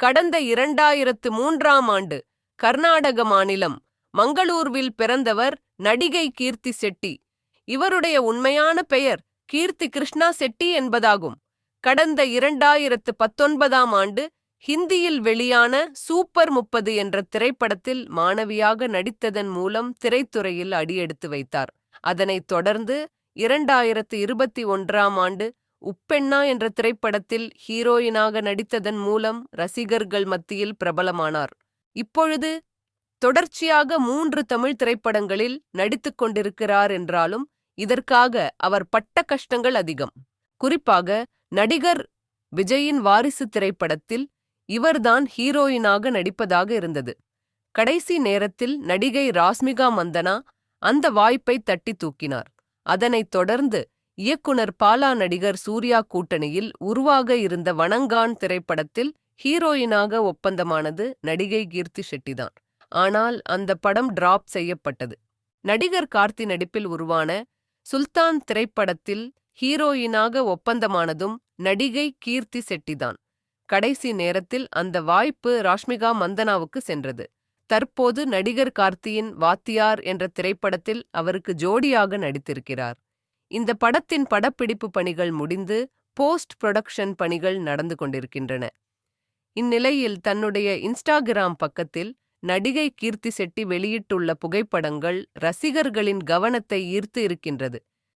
கடந்த இரண்டாயிரத்து மூன்றாம் ஆண்டு கர்நாடக மாநிலம் மங்களூர்வில் பிறந்தவர் நடிகை கீர்த்தி செட்டி. இவருடைய உண்மையான பெயர் கீர்த்தி கிருஷ்ணா செட்டி என்பதாகும். கடந்த இரண்டாயிரத்து பத்தொன்பதாம் ஆண்டு ஹிந்தியில் வெளியான சூப்பர் முப்பது என்ற திரைப்படத்தில் மாணவியாக நடித்ததன் மூலம் திரைத்துறையில் அடியெடுத்து வைத்தார். அதனைத் தொடர்ந்து இரண்டாயிரத்து இருபத்தி ஒன்றாம் ஆண்டு உப்பெண்ணா என்ற திரைப்படத்தில் ஹீரோயினாக நடித்ததன் மூலம் ரசிகர்கள் மத்தியில் பிரபலமானார். இப்பொழுது தொடர்ச்சியாக மூன்று தமிழ் திரைப்படங்களில் நடித்துக் கொண்டிருக்கிறார் என்றாலும் இதற்காக அவர் பட்ட கஷ்டங்கள் அதிகம். குறிப்பாக நடிகர் விஜயின் வாரிசு திரைப்படத்தில் இவர்தான் ஹீரோயினாக நடிப்பதாக இருந்தது. கடைசி நேரத்தில் நடிகை ராஸ்மிகா மந்தனா அந்த வாய்ப்பை தட்டி தூக்கினார். அதனைத் தொடர்ந்து இயக்குனர் பாலா நடிகர் சூர்யா கூட்டணியில் உருவாக இருந்த வணங்கான் திரைப்படத்தில் ஹீரோயினாக ஒப்பந்தமானது நடிகை கீர்த்தி ஷெட்டிதான். ஆனால் அந்த படம் டிராப் செய்யப்பட்டது. நடிகர் கார்த்தி நடிப்பில் உருவான சுல்தான் திரைப்படத்தில் ஹீரோயினாக ஒப்பந்தமானதும் நடிகை கீர்த்தி செட்டிதான் கடைசி நேரத்தில் அந்த வாய்ப்பு ராஷ்மிகா மந்தனாவுக்கு சென்றது. தற்போது நடிகர் கார்த்தியின் வாத்தியார் என்ற திரைப்படத்தில் அவருக்கு ஜோடியாக நடித்திருக்கிறார். இந்த படத்தின் படப்பிடிப்பு பணிகள் முடிந்து போஸ்ட் புரொடக்ஷன் பணிகள் நடந்து கொண்டிருக்கின்றன. இந்நிலையில் தன்னுடைய இன்ஸ்டாகிராம் பக்கத்தில் நடிகை கீர்த்தி செட்டி வெளியிட்டுள்ள புகைப்படங்கள் ரசிகர்களின் கவனத்தை ஈர்த்து இருக்கின்றது.